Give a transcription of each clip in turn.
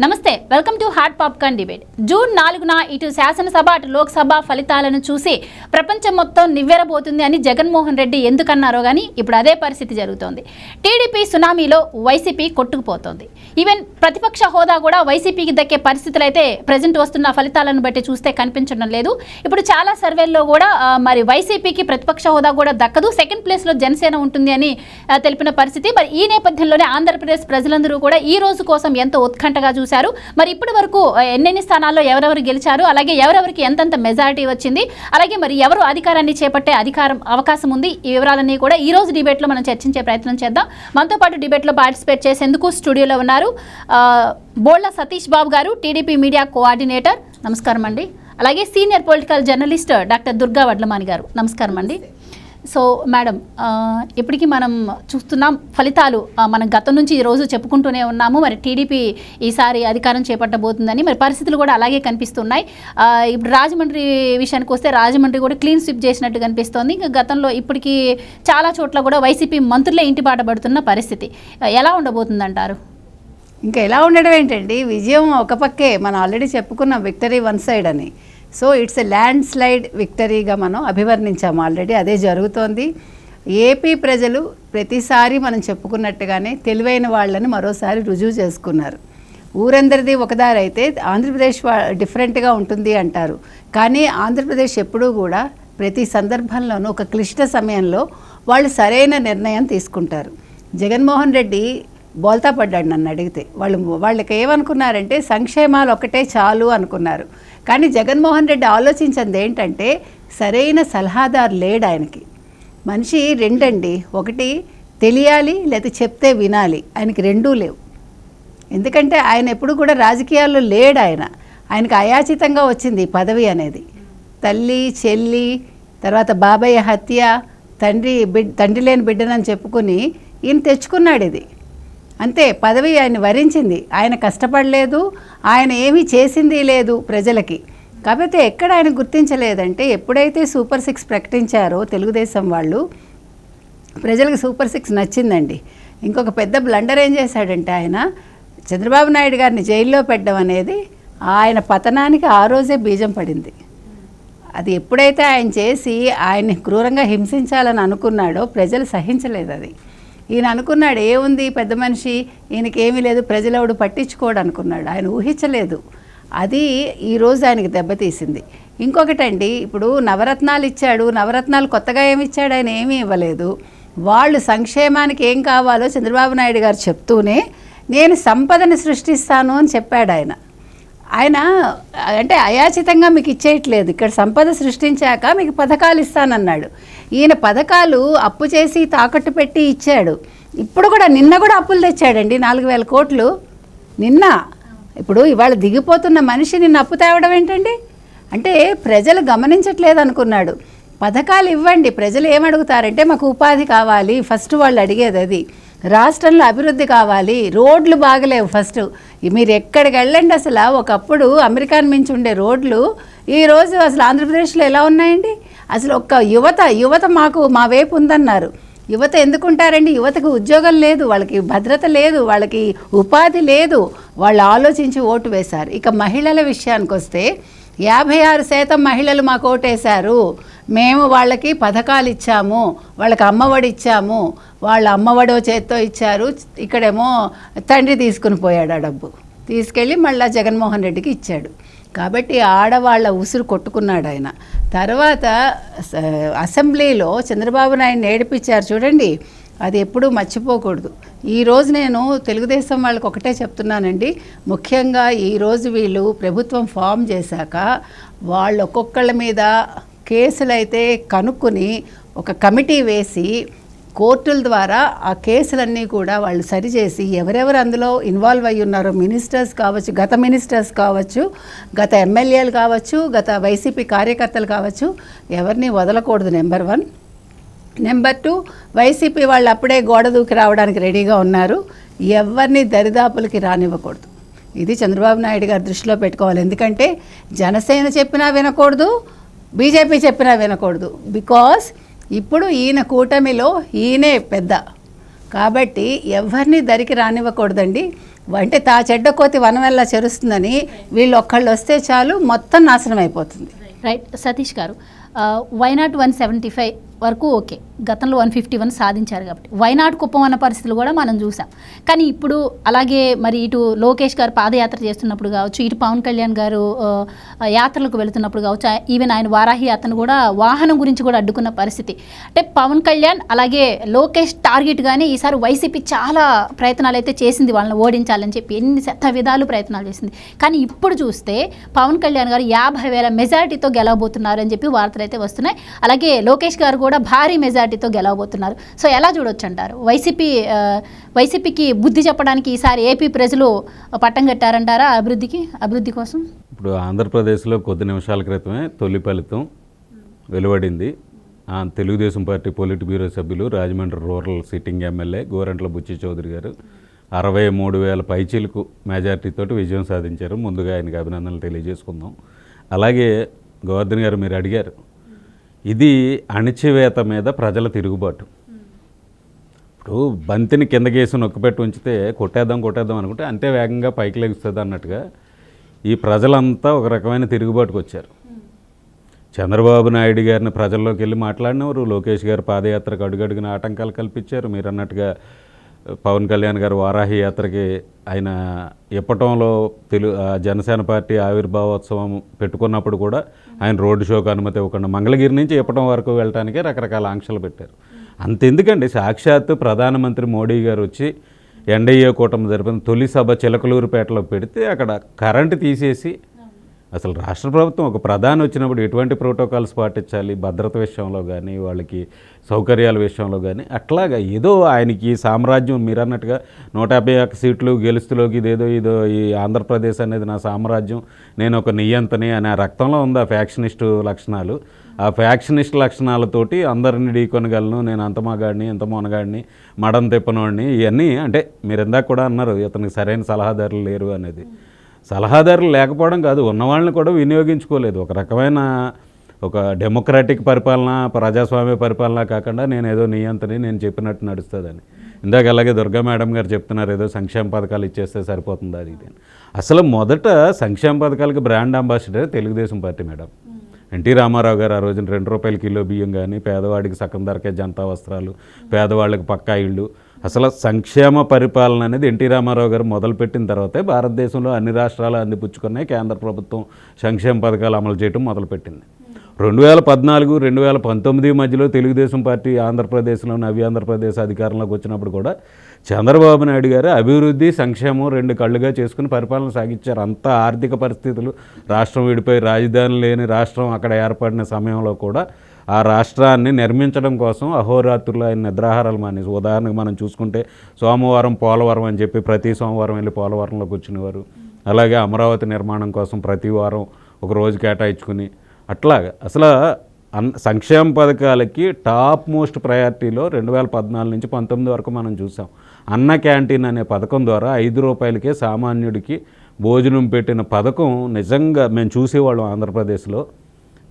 Namaste welcome to hot popcorn debate. June నాలుగున ఇటు శాసనసభ అటు లోక్సభ ఫలితాలను చూసి ప్రపంచం మొత్తం నివ్వెరబోతుంది అని జగన్మోహన్ రెడ్డి ఎందుకన్నారో కానీ ఇప్పుడు అదే పరిస్థితి జరుగుతోంది. టీడీపీ సునామీలో వైసీపీ కొట్టుకుపోతోంది. ఈవెన్ ప్రతిపక్ష హోదా కూడా వైసీపీకి దక్కే పరిస్థితులు అయితే ప్రజెంట్ వస్తున్న ఫలితాలను బట్టి చూస్తే కనిపించడం లేదు. ఇప్పుడు చాలా సర్వేల్లో కూడా మరి వైసీపీకి ప్రతిపక్ష హోదా కూడా దక్కదు. సెకండ్ ప్లేస్లో జనసేన ఉంటుంది అని తెలిపిన పరిస్థితి. మరి ఈ నేపథ్యంలోనే ఆంధ్రప్రదేశ్ ప్రజలందరూ కూడా ఈ రోజు కోసం ఎంతో ఉత్కంఠగా చూశారు. మరి ఇప్పటి వరకు ఎన్నెన్ని స్థానాల్లో ఎవరెవరు గెలిచారు అలాగే ఎవరెవరికి ఎంతెంత మెజారిటీ వచ్చింది అలాగే మరి ఎవరు అధికారాన్ని చేపట్టే అధికారం అవకాశం ఉంది ఈ వివరాలన్నీ కూడా ఈ రోజు డిబేట్లో మనం చర్చించే ప్రయత్నం చేద్దాం. మనతో పాటు డిబేట్లో పార్టిసిపేట్ చేసేందుకు స్టూడియోలో ఉన్నారు బోళ్ళ సతీష్ బాబు గారు టీడీపీ మీడియా కోఆర్డినేటర్. నమస్కారం అండి. అలాగే senior political journalist doctor Durga Vadlamani గారు. నమస్కారం అండి. సో మేడం ఇప్పటికీ మనం చూస్తున్నాం ఫలితాలు. మనం గతం నుంచి ఈ రోజు చెప్పుకుంటూనే ఉన్నాము. మరి టీడీపీ ఈసారి అధికారం చేపట్టబోతుందని మరి పరిస్థితులు కూడా అలాగే కనిపిస్తున్నాయి. ఇప్పుడు రాజమండ్రి విషయానికి వస్తే రాజమండ్రి కూడా క్లీన్ స్విప్ చేసినట్టు కనిపిస్తోంది. ఇంకా గతంలో ఇప్పటికీ చాలా చోట్ల కూడా వైసీపీ మంత్రులే ఇంటి బాట పడుతున్న పరిస్థితి. ఎలా ఉండబోతుందంటారు? ఇంకా ఎలా ఉండడం ఏంటండి? విజయం ఒక పక్కే. మనం ఆల్రెడీ చెప్పుకున్నాం విక్టరీ వన్ సైడ్ అని. So it's a landslide విక్టరీగా మనం అభివర్ణించాము ఆల్రెడీ అదే జరుగుతోంది. ఏపీ ప్రజలు ప్రతిసారి మనం చెప్పుకున్నట్టుగానే తెలివైన వాళ్ళని మరోసారి రుజువు చేసుకున్నారు. ఊరందరిది ఒకదారి అయితే ఆంధ్రప్రదేశ్ వా- డిఫరెంట్గా ఉంటుంది అంటారు. కానీ ఆంధ్రప్రదేశ్ ఎప్పుడూ కూడా ప్రతి సందర్భంలోనూ ఒక క్లిష్ట సమయంలో వాళ్ళు సరైన నిర్ణయం తీసుకుంటారు. జగన్మోహన్ రెడ్డి బోల్తా పడ్డాడు నన్ను అడిగితే. వాళ్ళు వాళ్ళకి ఏమనుకున్నారంటే సంక్షేమాలు ఒకటే చాలు అనుకున్నారు. కానీ జగన్మోహన్ రెడ్డి ఆలోచించింది ఏంటంటే సరైన సలహాదారు లేడు ఆయనకి. మనిషి రెండండి. ఒకటి తెలియాలి లేకపోతే చెప్తే వినాలి. ఆయనకి రెండూ లేవు. ఎందుకంటే ఆయన ఎప్పుడు కూడా రాజకీయాల్లో లేడు ఆయన. ఆయనకు అయాచితంగా వచ్చింది ఈ పదవి అనేది. తల్లి చెల్లి తర్వాత బాబాయ్ హత్య తండ్రి బిడ్ తండ్రి లేని బిడ్డనని చెప్పుకుని ఈయన తెచ్చుకున్నాడు ఇది. అంతే పదవి ఆయన వరించింది. ఆయన కష్టపడలేదు ఆయన ఏమీ చేసింది లేదు ప్రజలకి. కాకపోతే ఎక్కడ ఆయన గుర్తించలేదంటే ఎప్పుడైతే సూపర్ సిక్స్ ప్రకటించారో తెలుగుదేశం వాళ్ళు ప్రజలకు సూపర్ సిక్స్ నచ్చిందండి. ఇంకొక పెద్ద బ్లండర్ ఏం చేశాడంటే ఆయన చంద్రబాబు నాయుడు గారిని జైల్లో పెట్టడం అనేది ఆయన పతనానికి ఆ రోజే బీజం పడింది. అది ఎప్పుడైతే ఆయన చేసి ఆయన్ని క్రూరంగా హింసించాలని అనుకున్నాడో ప్రజలు సహించలేదు అది. ఈయన అనుకున్నాడు ఏముంది పెద్ద మనిషి? ఈయనకి ఏమీ లేదు ప్రజలవుడు పట్టించుకోడు అనుకున్నాడు. ఆయన ఊహించలేదు. అది ఈరోజు ఆయనకి దెబ్బతీసింది ఇంకొకటండి ఇప్పుడు నవరత్నాలు ఇచ్చాడు నవరత్నాలు కొత్తగా ఏమి ఇచ్చాడు ఆయన ఏమీ ఇవ్వలేదు. వాళ్ళు సంక్షేమానికి ఏం కావాలో చంద్రబాబు నాయుడు గారు చెప్తూనే నేను సంపదను సృష్టిస్తాను అని చెప్పాడు ఆయన. ఆయన అంటే అయాచితంగా మీకు ఇచ్చేయట్లేదు. ఇక్కడ సంపద సృష్టించాక మీకు పథకాలు ఇస్తానన్నాడు. ఈయన పథకాలు అప్పు చేసి తాకట్టు పెట్టి ఇచ్చాడు. ఇప్పుడు కూడా నిన్న కూడా అప్పులు తెచ్చాడండి నాలుగు వేల కోట్లు. నిన్న. ఇప్పుడు ఇవాళ దిగిపోతున్న మనిషి నిన్న అప్పు తేవడం ఏంటండి? అంటే ప్రజలు గమనించట్లేదు అనుకున్నాడు. పథకాలు ఇవ్వండి ప్రజలు ఏమడుగుతారంటే మాకు ఉపాధి కావాలి ఫస్ట్ వాళ్ళు అడిగేది అది. రాష్ట్రంలో అభివృద్ధి కావాలి. రోడ్లు బాగలేవు ఫస్ట్. మీరు ఎక్కడికి వెళ్ళండి అసలు? ఒకప్పుడు అమెరికాను మించి ఉండే రోడ్లు ఈరోజు అసలు ఆంధ్రప్రదేశ్లో ఎలా ఉన్నాయండి? అసలు ఒక్క యువత యువత మాకు మా వైపు ఉందన్నారు. యువత ఎందుకుంటారండి? యువతకు ఉద్యోగం లేదు వాళ్ళకి భద్రత లేదు వాళ్ళకి ఉపాధి లేదు. వాళ్ళు ఆలోచించి ఓటు వేశారు. ఇక మహిళల విషయానికి వస్తే యాభై ఆరు శాతం మహిళలు మాకు ఓటేశారు. మేము వాళ్ళకి పథకాలు ఇచ్చాము వాళ్ళకి అమ్మఒడి ఇచ్చాము. వాళ్ళ అమ్మవడో చేత్తో ఇచ్చారు. ఇక్కడేమో తండ్రి తీసుకుని పోయాడు ఆ డబ్బు. తీసుకెళ్ళి మళ్ళీ జగన్మోహన్ రెడ్డికి ఇచ్చాడు. కాబట్టి ఆడవాళ్ళ ఉసురు కొట్టుకున్నాడు ఆయన. తర్వాత అసెంబ్లీలో చంద్రబాబు నాయుడు ఏడిపించారు చూడండి. అది ఎప్పుడూ మర్చిపోకూడదు. ఈరోజు నేను తెలుగుదేశం వాళ్ళకి ఒకటే చెప్తున్నానండి. ముఖ్యంగా ఈరోజు వీళ్ళు ప్రభుత్వం ఫామ్ చేశాక వాళ్ళు ఒక్కొక్కళ్ళ మీద కేసులైతే కనుక్కొని ఒక కమిటీ వేసి కోర్టుల ద్వారా ఆ కేసులన్నీ కూడా వాళ్ళు సరిచేసి ఎవరెవరు అందులో ఇన్వాల్వ్ అయ్యి ఉన్నారో మినిస్టర్స్ కావచ్చు గత మినిస్టర్స్ కావచ్చు గత ఎమ్మెల్యేలు కావచ్చు గత వైసీపీ కార్యకర్తలు కావచ్చు ఎవరిని వదలకూడదు number one. Number two YCP వాళ్ళు అప్పుడే గోడ దూకి రావడానికి రెడీగా ఉన్నారు. ఎవరిని దరిదాపులకి రానివ్వకూడదు. ఇది చంద్రబాబు నాయుడు గారు దృష్టిలో పెట్టుకోవాలి. ఎందుకంటే జనసేన చెప్పినా వినకూడదు బీజేపీ చెప్పినా వినకూడదు. బికాస్ ఇప్పుడు ఈయన కూటమిలో ఈయనే పెద్ద. కాబట్టి ఎవరిని దరికి రానివ్వకూడదండి. అంటే తా చెడ్డ కోతి వనవెల్లా చెరుస్తుందని వీళ్ళు ఒక్కళ్ళు వస్తే చాలు మొత్తం నాశనం అయిపోతుంది రైట్ సతీష్ గారు why not one seventy five వరకు ఓకే. గతంలో వన్ ఫిఫ్టీ వన్ సాధించారు కాబట్టి. వైనాడు కుప్పం అన్న పరిస్థితులు కూడా మనం చూసాం. కానీ ఇప్పుడు అలాగే మరి ఇటు లోకేష్ గారు పాదయాత్ర చేస్తున్నప్పుడు కావచ్చు ఇటు పవన్ కళ్యాణ్ గారు యాత్రలకు వెళుతున్నప్పుడు కావచ్చు ఈవెన్ ఆయన వారాహి యాత్రను కూడా వాహనం గురించి కూడా అడ్డుకున్న పరిస్థితి. అంటే పవన్ కళ్యాణ్ అలాగే లోకేష్ టార్గెట్గానే ఈసారి వైసీపీ చాలా ప్రయత్నాలు అయితే చేసింది వాళ్ళని ఓడించాలని చెప్పి ఎన్ని శత విధాలు ప్రయత్నాలు చేసింది. కానీ ఇప్పుడు చూస్తే పవన్ కళ్యాణ్ గారు యాభై వేల మెజారిటీతో గెలవబోతున్నారు అని చెప్పి వార్తలు అయితే వస్తున్నాయి. అలాగే లోకేష్ గారు కూడా భారీ మెజార్టీతో గెలవబోతున్నారు. సో ఎలా చూడొచ్చు అంటారు వైసీపీ వైసీపీకి బుద్ధి చెప్పడానికి ఈసారి ఏపీ ప్రజలు పట్టం కట్టారంటారా అభివృద్ధికి? అభివృద్ధి కోసం? ఇప్పుడు ఆంధ్రప్రదేశ్లో కొద్ది నిమిషాల క్రితమే తొలి ఫలితం వెలువడింది. తెలుగుదేశం పార్టీ పొలిట్ బ్యూరో సభ్యులు Rajahmundry rural sitting MLA Gorantla Butchi Chowdary గారు అరవై మూడు వేల పైచీలకు మెజార్టీతో విజయం సాధించారు. ముందుగా ఆయనకి అభినందనలు తెలియజేసుకుందాం. అలాగే గోవర్ధన్ గారు మీరు అడిగారు ఇది అణిచివేత మీద ప్రజల తిరుగుబాటు. ఇప్పుడు బంతిని కిందకేసి నొక్కిపెట్టి ఉంచితే కొట్టేద్దాం కొట్టేద్దాం అనుకుంటే అంతే వేగంగా పైకి లెగుస్తుంది అన్నట్టుగా ఈ ప్రజలంతా ఒక రకమైన తిరుగుబాటుకు వచ్చారు. చంద్రబాబు నాయుడు గారిని ప్రజల్లోకి వెళ్ళి మాట్లాడినవారు లోకేష్ గారు పాదయాత్రకు అడుగడుగున ఆటంకాలు కల్పించారు మీరు అన్నట్టుగా పవన్ కళ్యాణ్ గారు వారాహి యాత్రకి ఆయన ఇప్పటంలో తెలు జనసేన పార్టీ ఆవిర్భావోత్సవం పెట్టుకున్నప్పుడు కూడా ఆయన రోడ్డు షోకు అనుమతి ఇవ్వకుండా మంగళగిరి నుంచి ఇప్పటం వరకు వెళ్ళటానికి రకరకాల ఆంక్షలు పెట్టారు. అంతెందుకండి సాక్షాత్తు ప్రధానమంత్రి మోడీ గారు వచ్చి ఎన్డీఏ కూటమి జరిపిన తొలి సభ చిలకలూరుపేటలో పెడితే అక్కడ కరెంటు తీసేసి అసలు రాష్ట్ర ప్రభుత్వం ఒక ప్రధాని వచ్చినప్పుడు ఎటువంటి ప్రోటోకాల్స్ పాటించాలి? భద్రత విషయంలో కానీ వాళ్ళకి సౌకర్యాల విషయంలో కానీ అట్లాగా ఏదో ఆయనకి సామ్రాజ్యం మీరు అన్నట్టుగా నూట యాభై ఒక్క సీట్లు గెలుస్తులోకి ఇదేదో ఇదో ఈ ఆంధ్రప్రదేశ్ అనేది నా సామ్రాజ్యం నేను ఒక నియంతని అనే ఆ రక్తంలో ఉంది ఆ ఫ్యాక్షనిస్టు లక్షణాలు. ఆ ఫ్యాక్షనిస్ట్ లక్షణాలతోటి అందరిని ఢీకొనగలను నేను అంత మగాడిని ఎంత మొనగాడిని మడం తిప్పనోడిని ఇవన్నీ అంటే మీరు ఇందాక కూడా అన్నారు ఇతనికి సరైన సలహాదారులు లేరు అనేది. సలహాదారులు లేకపోవడం కాదు ఉన్నవాళ్ళని కూడా వినియోగించుకోలేదు. ఒక రకమైన ఒక డెమోక్రాటిక్ పరిపాలన ప్రజాస్వామ్య పరిపాలన కాకుండా నేను ఏదో నియంత్రణ నేను చెప్పినట్టు నడుస్తుందని. ఇందాక అలాగే దుర్గా మేడం గారు చెప్తున్నారు ఏదో సంక్షేమ పథకాలు ఇచ్చేస్తే సరిపోతుంది అది ఇది అసలు మొదట సంక్షేమ పథకాలకి brand ambassador Telugu Desam party madam. NT Rama Rao గారు ఆ రోజున రెండు రూపాయల కిలో బియ్యం కానీ పేదవాడికి సగం ధరకే జనతా వస్త్రాలు పేదవాళ్ళకి పక్కా ఇళ్ళు అసలు సంక్షేమ పరిపాలన అనేది ఎన్టీ రామారావు గారు మొదలుపెట్టిన తర్వాతే భారతదేశంలో అన్ని రాష్ట్రాలు అందిపుచ్చుకున్నాయి. కేంద్ర ప్రభుత్వం సంక్షేమ పథకాలు అమలు చేయడం మొదలుపెట్టింది. రెండు వేల పద్నాలుగు రెండు వేల పంతొమ్మిది మధ్యలో తెలుగుదేశం పార్టీ ఆంధ్రప్రదేశ్లో నవ్య ఆంధ్రప్రదేశ్ అధికారంలోకి వచ్చినప్పుడు కూడా చంద్రబాబు నాయుడు గారు అభివృద్ధి సంక్షేమం రెండు కళ్ళుగా చేసుకుని పరిపాలన సాగించారు. అంత ఆర్థిక పరిస్థితులు రాష్ట్రం విడిపోయి రాజధాని లేని రాష్ట్రం అక్కడ ఏర్పడిన సమయంలో కూడా ఆ రాష్ట్రాన్ని నిర్మించడం కోసం అహోరాత్రులు ఆయన నిద్రాహారాలు మానేసి ఉదాహరణకు మనం చూసుకుంటే సోమవారం పోలవరం అని చెప్పి ప్రతి సోమవారం వెళ్ళి పోలవరంలో కూర్చునేవారు అలాగే అమరావతి నిర్మాణం కోసం ప్రతి వారం ఒక రోజు కేటాయించుకుని అట్లాగా అసలు అన్ సంక్షేమ పథకాలకి టాప్ మోస్ట్ ప్రయారిటీలో రెండు వేల పద్నాలుగు నుంచి పంతొమ్మిది వరకు మనం చూసాం. అన్న క్యాంటీన్ అనే పథకం ద్వారా ఐదు రూపాయలకే సామాన్యుడికి భోజనం పెట్టిన పథకం నిజంగా మేము చూసేవాళ్ళం ఆంధ్రప్రదేశ్లో.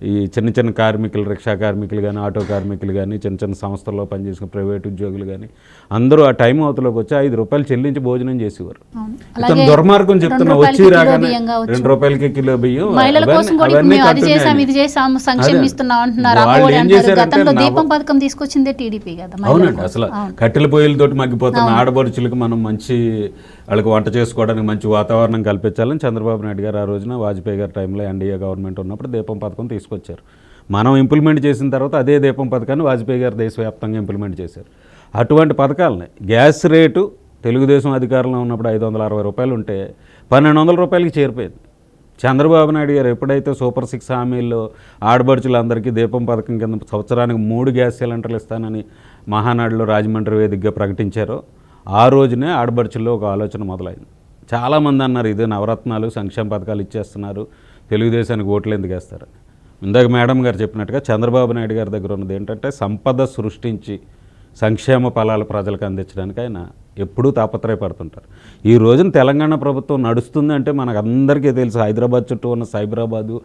ఈ చిన్న చిన్న కార్మికులు రిక్షా కార్మికులు కానీ ఆటో కార్మికులు కానీ చిన్న చిన్న సంస్థల్లో పనిచేసిన ప్రైవేట్ ఉద్యోగులు కానీ అందరూ ఆ టైం అవతలోకి వచ్చి ఐదు రూపాయలు చెల్లించి భోజనం చేసేవారు. ఇతను దుర్మార్గం చెప్తున్నా వచ్చి రాగానే. రెండు రూపాయలకి కిలో బియ్యం వాళ్ళు ఏం చేశారంటే తీసుకొచ్చిందే టీడీపీ అవునండి. అసలు. కట్టెల పొయ్యిలతోటి మగ్గిపోతున్న ఆడపడుచులకు మనం మంచి వాళ్ళకి వంట చేసుకోవడానికి మంచి వాతావరణం కల్పించాలని చంద్రబాబు నాయుడు గారు ఆ రోజున వాజ్పేయి గారి టైంలో ఎన్డీఏ గవర్నమెంట్ ఉన్నప్పుడు దీపం పథకం తీసుకొచ్చారు. మనం ఇంప్లిమెంట్ చేసిన తర్వాత అదే దీపం పథకాన్ని వాజ్పేయి గారు దేశవ్యాప్తంగా ఇంప్లిమెంట్ చేశారు. అటువంటి పథకాలని గ్యాస్ రేటు తెలుగుదేశం అధికారంలో ఉన్నప్పుడు ఐదు వందల అరవై రూపాయలు ఉంటే పన్నెండు వందల రూపాయలకి చేరిపోయింది. చంద్రబాబు నాయుడు గారు ఎప్పుడైతే సూపర్ సిక్స్ హామీల్లో ఆడబడుచులందరికీ దీపం పథకం కింద సంవత్సరానికి మూడు గ్యాస్ సిలిండర్లు ఇస్తానని మహానాడులో రాజమండ్రి వేదికగా ప్రకటించారో ఆ రోజునే ఆడబడుచుల్లో ఒక ఆలోచన మొదలైంది. చాలామంది అన్నారు ఇదే నవరత్నాలు సంక్షేమ పథకాలు ఇచ్చేస్తున్నారు తెలుగుదేశానికి ఓట్లు ఎందుకు వేస్తారని ఇందాక మేడం గారు చెప్పినట్టుగా చంద్రబాబు నాయుడు గారి దగ్గర ఉన్నది ఏంటంటే సంపద సృష్టించి సంక్షేమ ఫలాలు ప్రజలకు అందించడానికి ఆయన ఎప్పుడూ తాపత్రయపడుతుంటారు. ఈ రోజున తెలంగాణ ప్రభుత్వం నడుస్తుంది అంటే మనకు అందరికీ తెలుసు. హైదరాబాద్ చుట్టూ ఉన్న సైబరాబాదు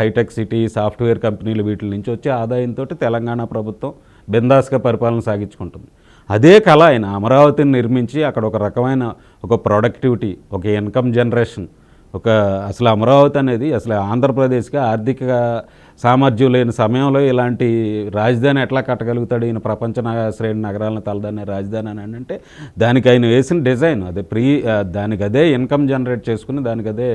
హైటెక్ సిటీ సాఫ్ట్వేర్ కంపెనీలు వీటి నుంచి వచ్చే ఆదాయంతో తెలంగాణ ప్రభుత్వం బిందాస్గా పరిపాలన సాగించుకుంటుంది. అదే కళ ఆయన అమరావతిని నిర్మించి అక్కడ ఒక రకమైన ఒక ప్రొడక్టివిటీ ఒక ఇన్కమ్ జనరేషన్ ఒక అసలు అమరావతి అనేది అసలు ఆంధ్రప్రదేశ్కి ఆర్థిక సామర్థ్యం లేని సమయంలో ఇలాంటి రాజధాని ఎట్లా కట్టగలుగుతాడు ఈయన ప్రపంచ శ్రేణి నగరాలను తలదనే రాజధాని అని అంటే దానికి ఆయన వేసిన డిజైన్. అదే ప్రీ దానికి అదే ఇన్కమ్ జనరేట్ చేసుకుని దానికి అదే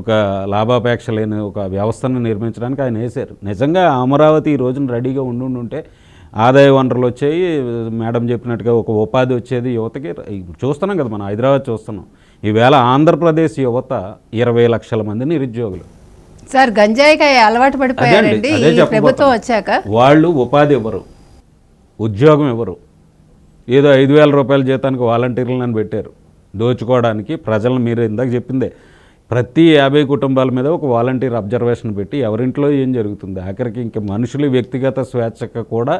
ఒక లాభాపేక్ష లేని ఒక వ్యవస్థను నిర్మించడానికి ఆయన వేశారు. నిజంగా అమరావతి ఈ రోజున రెడీగా ఉండి ఉంటే ఆదాయ వనరులు వచ్చాయి. మేడం చెప్పినట్టుగా ఒక ఉపాధి వచ్చేది యువతకి. చూస్తున్నాం కదా మనం హైదరాబాద్ చూస్తున్నాం. ఈవేళ ఆంధ్రప్రదేశ్ యువత ఇరవై లక్షల మంది నిరుద్యోగులు. సార్ గంజాయికి అలవాటు పడిపోయారండి. ప్రభుత్వం వచ్చాక. వాళ్ళు ఉపాధి ఇవ్వరు ఉద్యోగం ఇవ్వరు. ఏదో ఐదు వేల రూపాయల జీతానికి వాలంటీర్లను పెట్టారు. దోచుకోవడానికి ప్రజలను మీరు ఇందాక చెప్పిందే. ప్రతి యాభై కుటుంబాల మీద ఒక వాలంటీర్ అబ్జర్వేషన్ పెట్టి ఎవరింట్లో ఏం జరుగుతుంది? ఆఖరికి ఇంక మనుషులు వ్యక్తిగత స్వేచ్ఛకు కూడా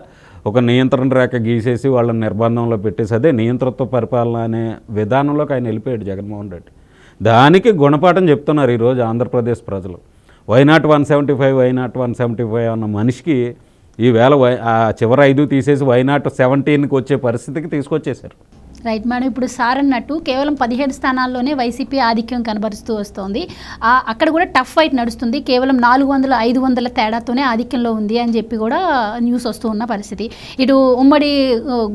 ఒక నియంత్రణ రేఖ గీసేసి వాళ్ళని నిర్బంధంలో పెట్టేసి అదే నియంత్రత్వ పరిపాలన అనే విధానంలోకి ఆయన వెళ్ళిపోయాడు జగన్మోహన్ రెడ్డి. దానికి గుణపాఠం చెప్తున్నారు ఈరోజు ఆంధ్రప్రదేశ్ ప్రజలు. Why not one seventy five why not one seventy five అన్న మనిషికి ఈవేళ వై ఆ చివరి ఐదు తీసేసి వైనాట్ సెవెంటీన్కి వచ్చే పరిస్థితికి తీసుకొచ్చేశారు. రైట్ మేడం ఇప్పుడు సార్ అన్నట్టు కేవలం పదిహేడు స్థానాల్లోనే వైసీపీ ఆధిక్యం కనబరుస్తూ వస్తోంది. అక్కడ కూడా టఫ్ ఫైట్ నడుస్తుంది. కేవలం నాలుగు వందల ఐదు వందల తేడాతోనే ఆధిక్యంలో ఉంది అని చెప్పి కూడా న్యూస్ వస్తూ ఉన్న పరిస్థితి. ఇటు ఉమ్మడి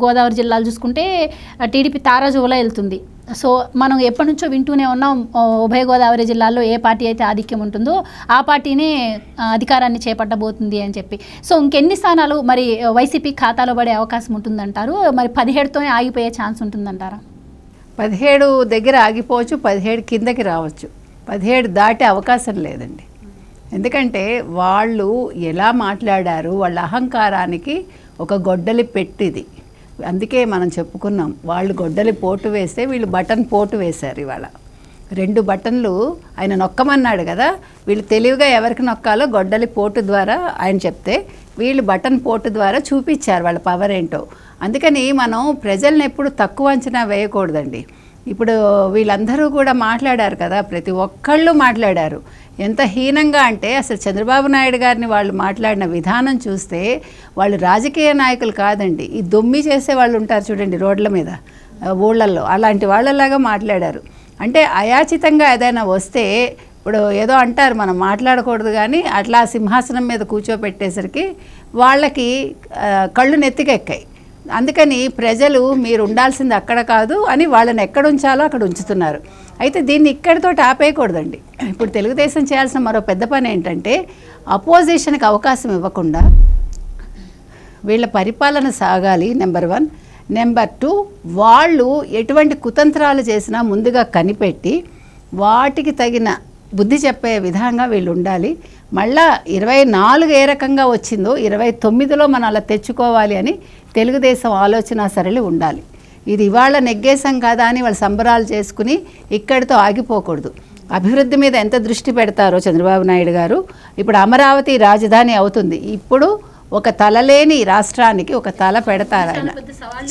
గోదావరి జిల్లాలు చూసుకుంటే టీడీపీ తారాజువలా వెళ్తుంది. సో మనం ఎప్పటి నుంచో వింటూనే ఉన్నాం ఉభయ గోదావరి జిల్లాలో ఏ పార్టీ అయితే ఆధిక్యం ఉంటుందో ఆ పార్టీనే అధికారాన్ని చేపట్టబోతుంది అని చెప్పి. సో ఇంకెన్ని స్థానాలు మరి వైసీపీ ఖాతాలో పడే అవకాశం ఉంటుందంటారు? మరి పదిహేడుతోనే ఆగిపోయే ఛాన్స్ ఉంటుందంటారా? పదిహేడు దగ్గర ఆగిపోవచ్చు పదిహేడు కిందకి రావచ్చు. పదిహేడు దాటే అవకాశం లేదండి. ఎందుకంటే వాళ్ళు ఎలా మాట్లాడారు వాళ్ళ అహంకారానికి ఒక గొడ్డలి పెట్టిది. అందుకే మనం చెప్పుకున్నాం వాళ్ళు గొడ్డలి పోటు వేస్తే వీళ్ళు బటన్ పోటు వేశారు ఇవాళ. రెండు బటన్లు ఆయన నొక్కమన్నాడు కదా వీళ్ళు తెలివిగా ఎవరికి నొక్కాలో గొడ్డలి పోటు ద్వారా ఆయన చెప్తే వీళ్ళు బటన్ పోటు ద్వారా చూపించారు వాళ్ళ పవర్ ఏంటో. అందుకని మనం ప్రజల్ని ఎప్పుడు తక్కువ అంచనా వేయకూడదండి. ఇప్పుడు వీళ్ళందరూ కూడా మాట్లాడారు కదా ప్రతి ఒక్కళ్ళు మాట్లాడారు. ఎంత హీనంగా అంటే అసలు చంద్రబాబు నాయుడు గారిని వాళ్ళు మాట్లాడిన విధానం చూస్తే వాళ్ళు రాజకీయ నాయకులు కాదండి. ఈ దొమ్మి చేసే వాళ్ళు ఉంటారు చూడండి రోడ్ల మీద ఊళ్ళల్లో. అలాంటి వాళ్ళలాగా మాట్లాడారు. అంటే అయాచితంగా ఏదైనా వస్తే ఇప్పుడు ఏదో అంటారు మనం మాట్లాడకూడదు కానీ అట్లా సింహాసనం మీద కూర్చోపెట్టేసరికి వాళ్ళకి కళ్ళు నెత్తికెక్కాయి. అందుకని ప్రజలు మీరు ఉండాల్సింది అక్కడ కాదు అని వాళ్ళని ఎక్కడ ఉంచాలో అక్కడ ఉంచుతున్నారు. అయితే దీన్ని ఇక్కడితో ఆపేయకూడదండి ఇప్పుడు తెలుగుదేశం చేయాల్సిన మరో పెద్ద పని ఏంటంటే అపోజిషన్కి అవకాశం ఇవ్వకుండా వీళ్ళ పరిపాలన సాగాలి నెంబర్ వన్ నెంబర్ టూ వాళ్ళు ఎటువంటి కుతంత్రాలు చేసినా ముందుగా కనిపెట్టి వాటికి తగిన బుద్ధి చెప్పే విధంగా వీళ్ళు ఉండాలి. మళ్ళా ఇరవై నాలుగు ఏ రకంగా వచ్చిందో ఇరవై తొమ్మిదిలో మనం అలా తెచ్చుకోవాలి అని తెలుగుదేశం ఆలోచన సరళి ఉండాలి. ఇది ఇవాళ నెగ్గేశాం కదా అని వాళ్ళు సంబరాలు చేసుకుని ఇక్కడితో ఆగిపోకూడదు. అభివృద్ధి మీద ఎంత దృష్టి పెడతారో చంద్రబాబు నాయుడు గారు ఇప్పుడు అమరావతి రాజధాని అవుతుంది. ఇప్పుడు ఒక తలలేని రాష్ట్రానికి ఒక తల పెడతారు ఆయన.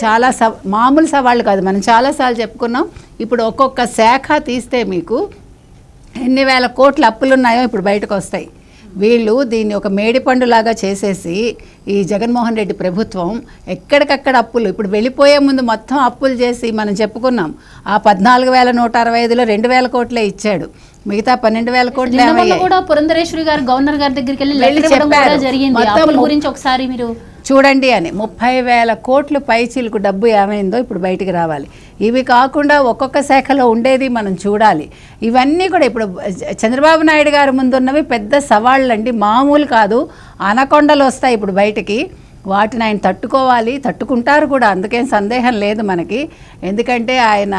చాలా సవ మామూలు సవాళ్ళు కాదు మనం చాలాసార్లు చెప్పుకున్నాం. ఇప్పుడు ఒక్కొక్క శాఖ తీస్తే మీకు ఎన్ని వేల కోట్ల అప్పులు ఉన్నాయో ఇప్పుడు బయటకు వస్తాయి. వీళ్ళు దీన్ని ఒక మేడిపండులాగా చేసేసి ఈ జగన్మోహన్ రెడ్డి ప్రభుత్వం ఎక్కడికక్కడ అప్పులు ఇప్పుడు వెళ్ళిపోయే ముందు మొత్తం అప్పులు చేసి మనం చెప్పుకున్నాం. ఆ పద్నాలుగు వేల నూట అరవై ఐదులో రెండు వేల కోట్లే ఇచ్చాడు. మిగతా పన్నెండు వేల కోట్లు కూడా పురంధరేశ్వరి గారు గవర్నర్ గారి దగ్గరికి వెళ్ళి. జరిగింది. గురించి ఒకసారి మీరు చూడండి అని ముప్పై వేల కోట్లు పైచీలకు డబ్బు ఏమైందో ఇప్పుడు బయటికి రావాలి. ఇవి కాకుండా ఒక్కొక్క శాఖలో ఉండేది మనం చూడాలి. ఇవన్నీ కూడా ఇప్పుడు చంద్రబాబు నాయుడు గారి ముందున్నవి పెద్ద సవాళ్ళండి. మామూలు కాదు. అనకొండలు వస్తాయి ఇప్పుడు బయటికి. వాటిని ఆయన తట్టుకోవాలి. తట్టుకుంటారు కూడా. అందుకేం సందేహం లేదు మనకి. ఎందుకంటే ఆయన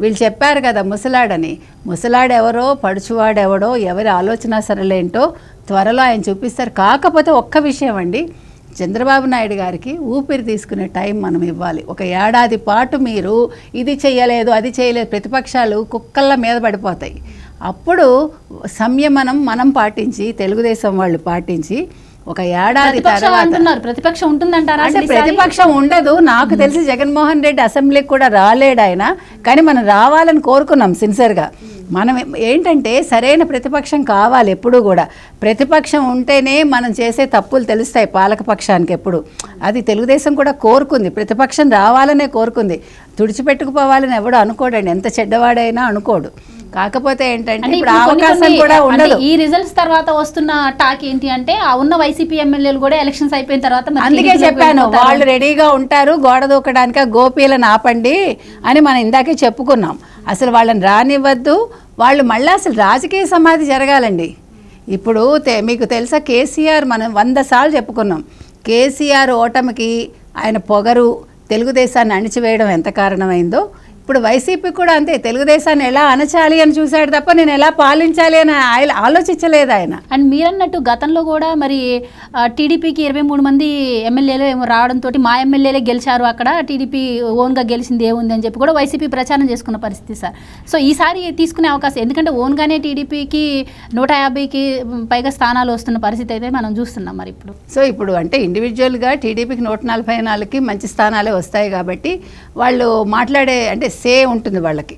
వీళ్ళు చెప్పారు కదా ముసలాడని. ముసలాడెవరో పడుచువాడెవడో ఎవరి ఆలోచన సరలేంటో త్వరలో ఆయన చూపిస్తారు. కాకపోతే ఒక్క విషయం అండి చంద్రబాబు నాయుడు గారికి ఊపిరి తీసుకునే టైం మనం ఇవ్వాలి. ఒక ఏడాది పాటు మీరు ఇది చేయలేదు అది చేయలేదు ప్రతిపక్షాలు కుక్కల మీద పడిపోతాయి. అప్పుడు సంయమనం మనం పాటించి తెలుగుదేశం వాళ్ళు పాటించి ఒక ఏడాది అంటున్నారు. ప్రతిపక్షం ఉంటుందంటారా అంటే? ప్రతిపక్షం ఉండదు. నాకు తెలిసి జగన్మోహన్ రెడ్డి అసెంబ్లీకి కూడా రాలేడు ఆయన. కానీ మనం రావాలని కోరుకున్నాం సిన్సియర్గా. మనం ఏంటంటే సరైన ప్రతిపక్షం కావాలి ఎప్పుడు కూడా. ప్రతిపక్షం ఉంటేనే మనం చేసే తప్పులు తెలుస్తాయి పాలకపక్షానికి ఎప్పుడు. అది తెలుగుదేశం కూడా కోరుకుంది. ప్రతిపక్షం రావాలనే కోరుకుంది. తుడిచిపెట్టుకుపోవాలని ఎవడు అనుకోడండి. ఎంత చెడ్డవాడైనా అనుకోడు. కాకపోతే ఏంటంటే ఇప్పుడు అవకాశం కూడా ఉండదు. ఈ రిజల్ట్స్ తర్వాత వస్తున్న టాక్ ఏంటి అంటే ఆ ఉన్న వైసీపీ ఎమ్మెల్యేలు కూడా ఎలక్షన్స్ అయిపోయిన తర్వాత అందుకే చెప్పాను. వాళ్ళు రెడీగా ఉంటారు గోడ దూకడానికి గోపీలను ఆపండి అని మనం ఇందాకే చెప్పుకున్నాం. అసలు వాళ్ళని రానివ్వద్దు. వాళ్ళు మళ్ళీ అసలు రాజకీయ సమాధి జరగాలండి. ఇప్పుడు మీకు తెలుసా కేసీఆర్ మనం వంద సార్లు చెప్పుకున్నాం. కేసీఆర్ ఓటమికి ఆయన పొగరు తెలుగుదేశాన్ని అణిచివేయడం ఎంత కారణమైందో ఇప్పుడు వైసీపీ కూడా అంతే తెలుగుదేశాన్ని ఎలా అణచాలి అని చూశాడు తప్ప నేను ఎలా పాలించాలి అని ఆయన ఆలోచించలేదు ఆయన. అండ్ మీరన్నట్టు గతంలో కూడా మరి టీడీపీకి ఇరవై మూడు మంది ఎమ్మెల్యేలు ఏమో రావడంతో మా ఎమ్మెల్యేలే గెలిచారు అక్కడ టీడీపీ ఓన్గా గెలిచింది ఏముంది అని చెప్పి కూడా వైసీపీ ప్రచారం చేసుకున్న పరిస్థితి సార్. సో ఈసారి తీసుకునే అవకాశం ఎందుకంటే ఓన్గానే టీడీపీకి నూట యాభైకి పైగా స్థానాలు వస్తున్న పరిస్థితి అయితే మనం చూస్తున్నాం మరి ఇప్పుడు. సో ఇప్పుడు అంటే ఇండివిజువల్గా టీడీపీకి నూట నలభై నాలుగుకి మంచి స్థానాలే వస్తాయి కాబట్టి వాళ్ళు మాట్లాడే అంటే సే ఉంటుంది వాళ్ళకి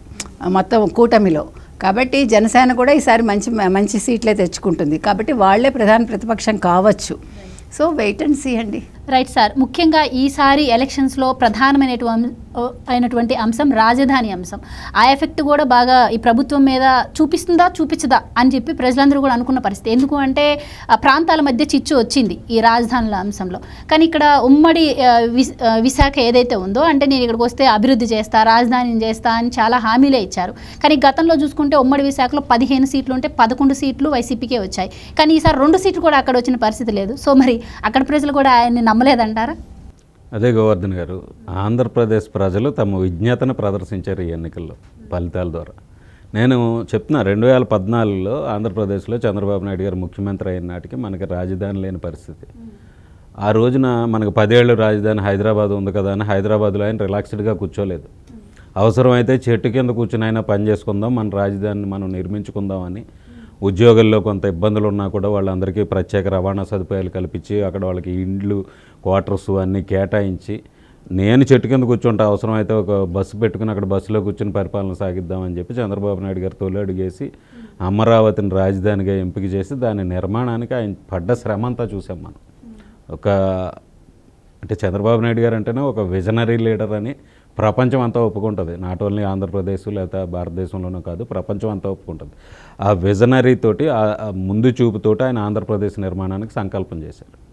మొత్తం కూటమిలో. కాబట్టి జనసేన కూడా ఈసారి మంచి మంచి సీట్లే తెచ్చుకుంటుంది. కాబట్టి వాళ్ళే ప్రధాన ప్రతిపక్షం కావచ్చు. సో వెయిట్ అండ్ సీ అండి. రైట్ సార్ ముఖ్యంగా ఈసారి ఎలక్షన్స్లో ప్రధానమైనటువంటి అయినటువంటి అంశం రాజధాని అంశం. ఆ ఎఫెక్ట్ కూడా బాగా ఈ ప్రభుత్వం మీద చూపిస్తుందా చూపించదా అని చెప్పి ప్రజలందరూ కూడా అనుకున్న పరిస్థితి. ఎందుకు అంటే ఆ ప్రాంతాల మధ్య చిచ్చు వచ్చింది ఈ రాజధానుల అంశంలో. కానీ ఇక్కడ ఉమ్మడి విశాఖ ఏదైతే ఉందో అంటే నేను ఇక్కడికి వస్తే అభివృద్ధి చేస్తా రాజధానిని చేస్తా అని చాలా హామీలే ఇచ్చారు. కానీ గతంలో చూసుకుంటే ఉమ్మడి విశాఖలో పదిహేను సీట్లు ఉంటే పదకొండు సీట్లు వైసీపీకే వచ్చాయి. కానీ ఈసారి రెండు సీట్లు కూడా అక్కడ వచ్చిన పరిస్థితి లేదు. సో మరి అక్కడ ప్రజలు కూడా ఆయన్ని నమ్మలేదంటారా? అదే గోవర్ధన్ గారు ఆంధ్రప్రదేశ్ ప్రజలు తమ విజ్ఞతను ప్రదర్శించారు ఈ ఎన్నికల్లో ఫలితాల ద్వారా. నేను చెప్తున్నా రెండు వేల పద్నాలుగులో ఆంధ్రప్రదేశ్లో చంద్రబాబు నాయుడు గారు ముఖ్యమంత్రి అయిన నాటికి మనకి రాజధాని లేని పరిస్థితి. ఆ రోజున మనకు పదేళ్ళు రాజధాని హైదరాబాద్ ఉంది కదా అని హైదరాబాద్లో ఆయన రిలాక్స్డ్గా కూర్చోలేదు. అవసరమైతే చెట్టు కింద కూర్చుని అయినా పని చేసుకుందాం మన రాజధానిని మనం నిర్మించుకుందామని ఉద్యోగుల్లో కొంత ఇబ్బందులు ఉన్నా కూడా వాళ్ళందరికీ ప్రత్యేక రవాణా సదుపాయాలు కల్పించి అక్కడ వాళ్ళకి ఇండ్లు క్వార్టర్స్ అన్నీ కేటాయించి నేను చెట్టు కింద కూర్చుంటే అవసరమైతే ఒక బస్సు పెట్టుకుని అక్కడ బస్సులో కూర్చుని పరిపాలన సాగిద్దామని చెప్పి చంద్రబాబు నాయుడు గారు తొలి అమరావతిని రాజధానిగా ఎంపిక చేసి దాని నిర్మాణానికి ఆయన పడ్డ శ్రమ అంతా చూసాం మనం. ఒక అంటే చంద్రబాబు నాయుడు గారు అంటేనే ఒక విజనరీ లీడర్ అని ప్రపంచం అంతా ఒప్పుకుంటుంది. నాట్ ఓన్లీ ఆంధ్రప్రదేశ్ లేదా భారతదేశంలోనూ కాదు ప్రపంచం అంతా ఒప్పుకుంటుంది. ఆ విజనరీ తోటి ఆ ముందు చూపుతోటి ఆయన ఆంధ్రప్రదేశ్ నిర్మాణానికి సంకల్పం చేశారు.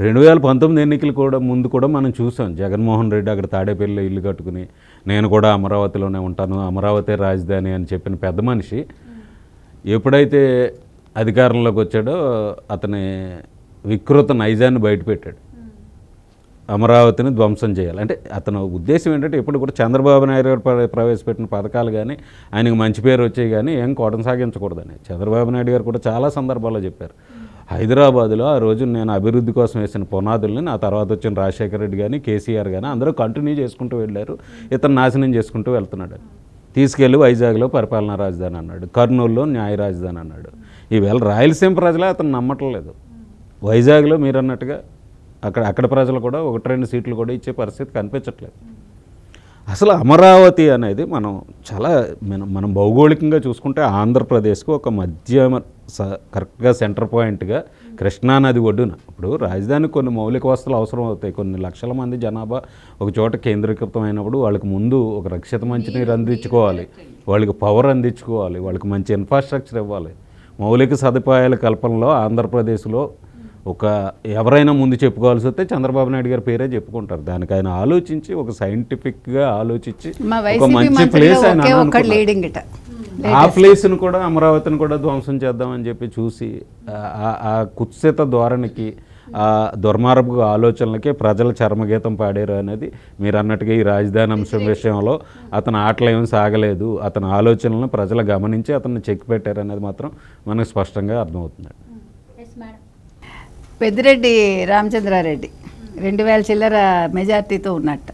రెండు వేల పంతొమ్మిది ఎన్నికలు కూడా ముందు కూడా మనం చూసాం. జగన్మోహన్ రెడ్డి అక్కడ తాడేపల్లిలో ఇల్లు కట్టుకుని నేను కూడా అమరావతిలోనే ఉంటాను అమరావతి రాజధాని అని చెప్పిన పెద్ద మనిషి. ఎప్పుడైతే అధికారంలోకి వచ్చాడో అతని వికృత నైజాన్ని బయటపెట్టాడు అమరావతిని ధ్వంసం చేయాలి. అంటే అతను ఉద్దేశం ఏంటంటే ఇప్పుడు కూడా చంద్రబాబు నాయుడు గారు ప్ర- ప్రవేశపెట్టిన పథకాలు కానీ ఆయనకు మంచి పేరు వచ్చాయి కానీ ఏం కొనసాగించకూడదని. చంద్రబాబు నాయుడు గారు కూడా చాలా సందర్భాల్లో చెప్పారు. హైదరాబాద్లో ఆ రోజు నేను అభివృద్ధి కోసం వేసిన పునాదుల్ని నా తర్వాత వచ్చిన రాజశేఖర రెడ్డి కానీ కేసీఆర్ కానీ అందరూ కంటిన్యూ చేసుకుంటూ వెళ్ళారు. ఇతను నాశనం చేసుకుంటూ వెళ్తున్నాడు. తీసుకెళ్ళి వైజాగ్లో పరిపాలనా రాజధాని అన్నాడు. కర్నూలులో న్యాయ రాజధాని అన్నాడు. ఈవేళ రాయలసీమ ప్రజలే అతను నమ్మట్లేదు వైజాగ్లో మీరు అన్నట్టుగా అక్కడ అక్కడ ప్రజలు కూడా ఒకటి రెండు సీట్లు కూడా ఇచ్చే పరిస్థితి కనిపించట్లేదు. అసలు అమరావతి అనేది మనం చాలా మనం మనం భౌగోళికంగా చూసుకుంటే ఆంధ్రప్రదేశ్కు ఒక మధ్య స- కరెక్ట్గా సెంటర్ పాయింట్గా కృష్ణానది ఒడ్డున. ఇప్పుడు రాజధానికి కొన్ని మౌలిక వసతులు అవసరం అవుతాయి. కొన్ని లక్షల మంది జనాభా ఒక చోట కేంద్రీకృతం అయినప్పుడు వాళ్ళకి ముందు ఒక రక్షిత మంచినీరు అందించుకోవాలి. వాళ్ళకి పవర్ అందించుకోవాలి. వాళ్ళకి మంచి ఇన్ఫ్రాస్ట్రక్చర్ ఇవ్వాలి. మౌలిక సదుపాయాల కల్పనలో ఆంధ్రప్రదేశ్లో ఒక ఎవరైనా ముందు చెప్పుకోవాల్సి వస్తే చంద్రబాబు నాయుడు గారి పేరే చెప్పుకుంటారు. దానికి ఆయన ఆలోచించి ఒక సైంటిఫిక్గా ఆలోచించి ఒక మంచి ప్లేస్ ఆయన ఆ ప్లేస్ను కూడా అమరావతిని కూడా ధ్వంసం చేద్దామని చెప్పి చూసి ఆ- కుత్సిత ధోరణికి ఆ దుర్మార్గ ఆలోచనలకి ప్రజల చర్మగీతం పాడారు అనేది మీరు అన్నట్టుగా ఈ రాజధాని అంశం విషయంలో అతని ఆటలు ఏమీ సాగలేదు. అతని ఆలోచనలను ప్రజలు గమనించి అతన్ని చెక్ పెట్టారు అనేది మాత్రం మనకు స్పష్టంగా అర్థమవుతుంది. పెద్దిరెడ్డి రామచంద్రారెడ్డి. రెండు వేల చిల్లర మెజార్టీతో ఉన్నట్టు.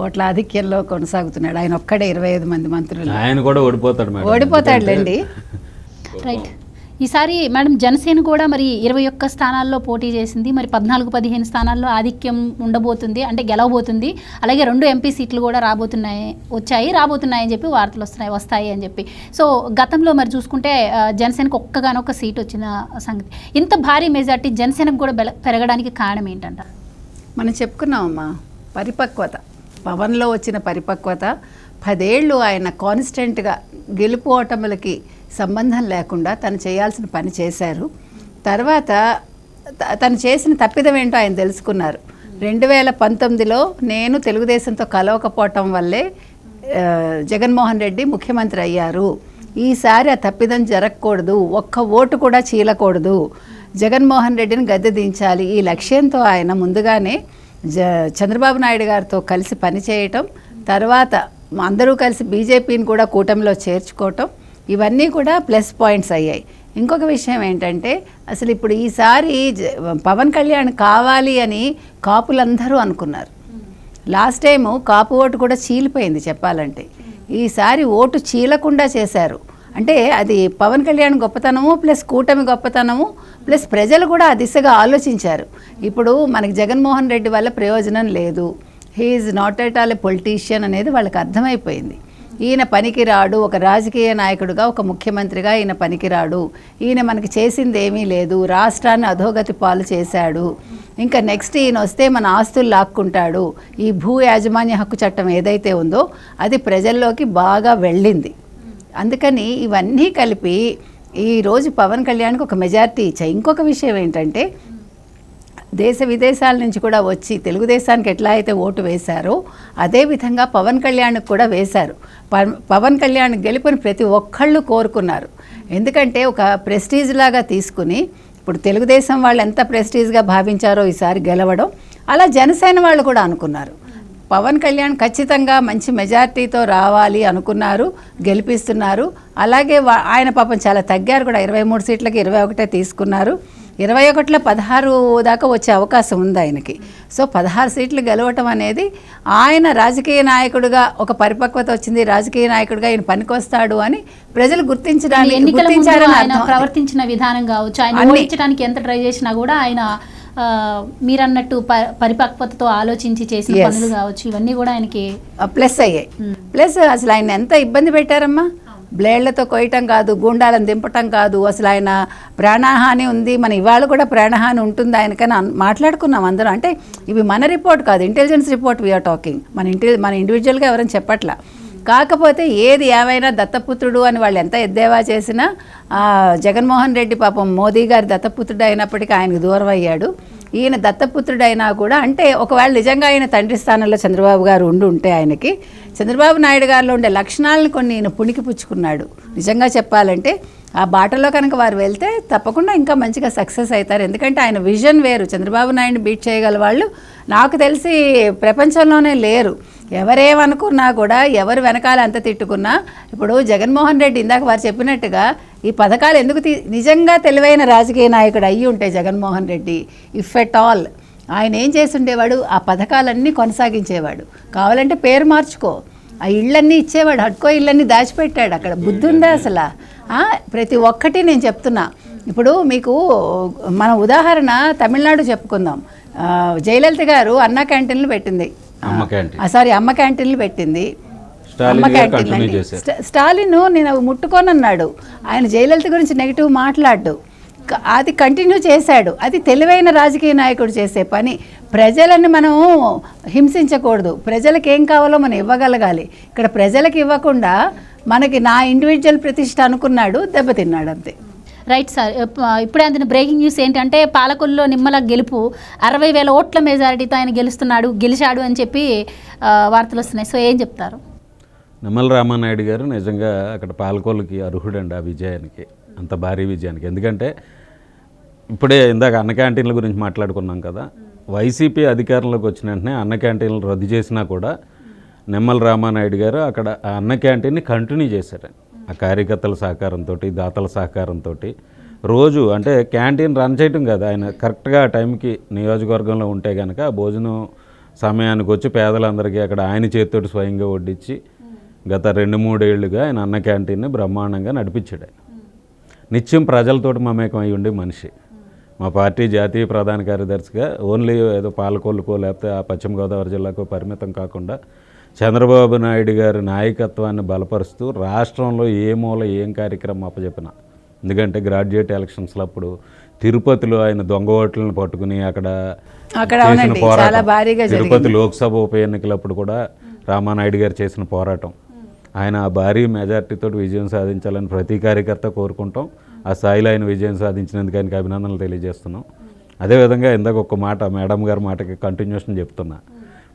ఓట్ల ఆధిక్యంలో కొనసాగుతున్నాడు. ఆయన ఒక్కడే ఇరవై ఐదు మంది మంత్రులు. ఆయన కూడా ఓడిపోతాడు మేడం. ఓడిపోతాడులేండి. రైట్ ఈసారి మేడం జనసేన కూడా మరి ఇరవై ఒక్క స్థానాల్లో పోటీ చేసింది. మరి పద్నాలుగు పదిహేను స్థానాల్లో ఆధిక్యం ఉండబోతుంది అంటే గెలవబోతుంది. అలాగే రెండు ఎంపీ సీట్లు కూడా రాబోతున్నాయి వచ్చాయి రాబోతున్నాయని చెప్పి వార్తలు వస్తున్నాయి వస్తాయి అని చెప్పి. సో గతంలో మరి చూసుకుంటే జనసేనకు ఒక్కగానొక్క సీట్ వచ్చిన సంగతి. ఇంత భారీ మెజార్టీ జనసేనకు కూడా బెల- పెరగడానికి కారణం ఏంటంట? మనం చెప్పుకున్నామమ్మా పరిపక్వత. పవన్లో వచ్చిన పరిపక్వత పదేళ్ళు ఆయన కాన్స్టెంట్గా గెలుపు ఓటములకి సంబంధం లేకుండా తను చేయాల్సిన పని చేశారు. తర్వాత తను చేసిన తప్పిదం ఏంటో ఆయన తెలుసుకున్నారు. రెండు వేల పంతొమ్మిదిలో నేను తెలుగుదేశంతో కలవకపోవటం వల్లే జగన్మోహన్ రెడ్డి ముఖ్యమంత్రి అయ్యారు. ఈసారి ఆ తప్పిదం జరగకూడదు. ఒక్క ఓటు కూడా చీలకూడదు. జగన్మోహన్ రెడ్డిని గద్దె దించాలి. ఈ లక్ష్యంతో ఆయన ముందుగానే జ చంద్రబాబు నాయుడు గారితో కలిసి పనిచేయటం తర్వాత అందరూ కలిసి బీజేపీని కూడా కూటమిలో చేర్చుకోవటం ఇవన్నీ కూడా ప్లస్ పాయింట్స్ అయ్యాయి. ఇంకొక విషయం ఏంటంటే అసలు ఇప్పుడు ఈసారి పవన్ కళ్యాణ్ కావాలి అని కాపులందరూ అనుకున్నారు. లాస్ట్ టైం కాపు ఓటు కూడా చీలిపోయింది చెప్పాలంటే. ఈసారి ఓటు చీలకుండా చేశారు. అంటే అది పవన్ కళ్యాణ్ గొప్పతనము ప్లస్ కూటమి గొప్పతనము ప్లస్ ప్రజలు కూడా ఆ దిశగా ఆలోచించారు. ఇప్పుడు మనకి జగన్మోహన్ రెడ్డి వల్ల ప్రయోజనం లేదు. He's not at all a politician అనేది వాళ్ళకి అర్థమైపోయింది. ఈయన పనికిరాడు ఒక రాజకీయ నాయకుడుగా ఒక ముఖ్యమంత్రిగా ఈయన పనికిరాడు. ఈయన మనకి చేసింది ఏమీ లేదు రాష్ట్రాన్ని అధోగతి పాలు చేశాడు. ఇంకా నెక్స్ట్ ఈయన వస్తే మన ఆస్తులు లాక్కుంటాడు. ఈ భూ యాజమాన్య హక్కు చట్టం ఏదైతే ఉందో అది ప్రజల్లోకి బాగా వెళ్ళింది. అందుకని ఇవన్నీ కలిపి ఈరోజు పవన్ కళ్యాణ్కి ఒక మెజారిటీ ఇచ్చాయి ఇంకొక విషయం ఏంటంటే దేశ విదేశాల నుంచి కూడా వచ్చి తెలుగుదేశానికి ఎట్లా అయితే ఓటు వేశారో అదేవిధంగా పవన్ కళ్యాణ్కి కూడా వేశారు. పవన్- పవన్ కళ్యాణ్ గెలుపుని ప్రతి ఒక్కళ్ళు కోరుకున్నారు. ఎందుకంటే ఒక ప్రెస్టీజ్ లాగా తీసుకుని ఇప్పుడు తెలుగుదేశం వాళ్ళు ఎంత ప్రెస్టీజ్గా భావించారో ఈసారి గెలవడం అలా జనసేన వాళ్ళు కూడా అనుకున్నారు. పవన్ కళ్యాణ్ ఖచ్చితంగా మంచి మెజార్టీతో రావాలి అనుకున్నారు గెలిపిస్తున్నారు. అలాగే ఆయన పాపం చాలా తగ్గారు కూడా ఇరవై మూడు సీట్లకి ఇరవై ఒకటే తీసుకున్నారు. ఇరవై ఒకటిలో పదహారు దాకా వచ్చే అవకాశం ఉంది ఆయనకి. సో పదహారు సీట్లు గెలవటం అనేది ఆయన రాజకీయ నాయకుడిగా ఒక పరిపక్వత వచ్చింది. రాజకీయ నాయకుడిగా ఈయన పనికొస్తాడు అని ప్రజలు గుర్తించడానికి ఆయన ప్రవర్తించిన విధానం కావచ్చు ఆయన. ఓడించడానికి ఎంత ట్రై చేసినా కూడా ఆయన మీరన్నట్టు పరిపక్వతతో ఆలోచించి చేసిన. పనులు కావచ్చు ఇవన్నీ కూడా ఆయనకి ప్లస్ అయ్యాయి. ప్లస్ అసలు ఆయన ఎంత ఇబ్బంది పెట్టారమ్మా? బ్లేడ్లతో కొయ్యటం కాదు గుండాలను దింపటం కాదు. అసలు ఆయన ప్రాణహాని ఉంది. మన ఇవాళ కూడా ప్రాణహాని ఉంటుంది ఆయనకని మాట్లాడుకున్నాం అందరం. అంటే ఇవి మన రిపోర్ట్ కాదు ఇంటెలిజెన్స్ రిపోర్ట్ వీఆర్ టాకింగ్ మన ఇంటి మన ఇండివిజువల్గా ఎవరైనా చెప్పట్లా. కాకపోతే ఏది ఏమైనా దత్తపుత్రుడు అని వాళ్ళు ఎంత ఎద్దేవా చేసినా జగన్మోహన్ రెడ్డి పాపం మోదీ గారి దత్తపుత్రుడు అయినప్పటికీ ఆయనకు దూరం అయ్యాడు. ఈయన దత్తపుత్రుడైనా కూడా అంటే ఒకవేళ నిజంగా ఆయన తండ్రి స్థానంలో చంద్రబాబు గారు ఉండి ఉంటే ఆయనకి చంద్రబాబు నాయుడు గారిలో ఉండే లక్షణాలను కొన్ని ఈయన పుణికి పుచ్చుకున్నాడు. నిజంగా చెప్పాలంటే ఆ బాటలో కనుక వారు వెళ్తే తప్పకుండా ఇంకా మంచిగా సక్సెస్ అవుతారు. ఎందుకంటే ఆయన విజన్ వేరు. చంద్రబాబు నాయుడు బీట్ చేయగల వాళ్ళు నాకు తెలిసి ప్రపంచంలోనే లేరు. ఎవరేమనుకున్నా కూడా ఎవరు వెనకాల ఎంత తిట్టుకున్నా ఇప్పుడు జగన్మోహన్ రెడ్డి ఇందాక వారు చెప్పినట్టుగా ఈ పథకాలు ఎందుకు నిజంగా తెలివైన రాజకీయ నాయకుడు అయ్యి ఉంటే Jaganmohan Reddy if at all. ఆయన ఏం చేస్తుండేవాడు? ఆ పథకాలన్నీ కొనసాగించేవాడు. కావాలంటే పేరు మార్చుకో. ఆ ఇళ్ళన్నీ ఇచ్చేవాడు. హడ్కో ఇళ్ళన్నీ దాచిపెట్టాడు అక్కడ. బుద్ధి ఉందా అసలు? ప్రతి ఒక్కటి నేను చెప్తున్నా. ఇప్పుడు మీకు మన ఉదాహరణ తమిళనాడు చెప్పుకుందాం. జయలలిత గారు అన్న క్యాంటీన్లు పెట్టింది. సారీ అమ్మ క్యాంటీన్లు పెట్టింది. స్టాలిన్ అమ్మ క్యాంటీన్లు స్టాలిన్ నేను ముట్టుకోనన్నాడు. ఆయన జయలలిత గురించి నెగిటివ్ మాట్లాడు అది కంటిన్యూ చేశాడు. అది తెలివైన రాజకీయ నాయకుడు చేసే పని. ప్రజలను మనం హింసించకూడదు. ప్రజలకు ఏం కావాలో మనం ఇవ్వగలగాలి. ఇక్కడ ప్రజలకు ఇవ్వకుండా మనకి నా ఇండివిజువల్ ప్రతిష్ట అనుకున్నాడు దెబ్బతిన్నాడు అంతే. రైట్ సార్ ఇప్- ఇప్పుడే అందిన బ్రేకింగ్ న్యూస్ ఏంటంటే పాలకొల్లో నిమ్మల గెలుపు అరవై వేల ఓట్ల మెజారిటీతో ఆయన గెలుస్తున్నాడు గెలిచాడు అని చెప్పి వార్తలు వస్తున్నాయి. సో ఏం చెప్తారు? నిమ్మల రామానాయుడు గారు నిజంగా అక్కడ పాలకోళ్ళకి అర్హుడండి ఆ విజయానికి అంత భారీ విజయానికి. ఎందుకంటే ఇప్పుడే ఇందాక అన్న క్యాంటీన్ల గురించి మాట్లాడుకున్నాం కదా. వైసీపీ అధికారంలోకి వచ్చిన వెంటనే అన్న క్యాంటీన్లు రద్దు చేసినా కూడా నిమ్మల రామానాయుడు గారు అక్కడ అన్న క్యాంటీన్ని కంటిన్యూ చేశారు. ఆ కార్యకర్తల సహకారంతో దాతల సహకారంతో రోజు అంటే క్యాంటీన్ రన్ చేయటం కాదు. ఆయన కరెక్ట్గా ఆ టైంకి నియోజకవర్గంలో ఉంటే కనుక భోజనం సమయానికి వచ్చి పేదలందరికీ అక్కడ ఆయన చేతితోటి స్వయంగా వడ్డించి గత రెండు మూడేళ్ళుగా ఆయన అన్న క్యాంటీన్ని బ్రహ్మాండంగా నడిపించాడు ఆయన. నిత్యం ప్రజలతోటి మమేకం అయి ఉండే మనిషి. మా పార్టీ జాతీయ ప్రధాన కార్యదర్శిగా ఓన్లీ ఏదో పాలకొల్లుకో లేకపోతే ఆ పశ్చిమ గోదావరి జిల్లాకో పరిమితం కాకుండా చంద్రబాబు నాయుడు గారి నాయకత్వాన్ని బలపరుస్తూ రాష్ట్రంలో ఏ మూల ఏం కార్యక్రమం అప్పచెప్పిన ఎందుకంటే గ్రాడ్యుయేట్ ఎలక్షన్స్లో అప్పుడు తిరుపతిలో ఆయన దొంగ ఓట్లను పట్టుకుని అక్కడ చేసిన పోరాటం. తిరుపతి లోక్సభ ఉప ఎన్నికలప్పుడు కూడా రామానాయుడు గారు చేసిన పోరాటం. ఆయన ఆ భారీ మెజార్టీతో విజయం సాధించాలని ప్రతి కార్యకర్త కోరుకుంటాం. ఆ స్థాయిలో ఆయన విజయం సాధించినందుకు ఆయనకి అభినందనలు తెలియజేస్తున్నాం. అదేవిధంగా ఇందాక ఒక మాట మేడం గారి మాటకి కంటిన్యూషన్ చెప్తున్నా.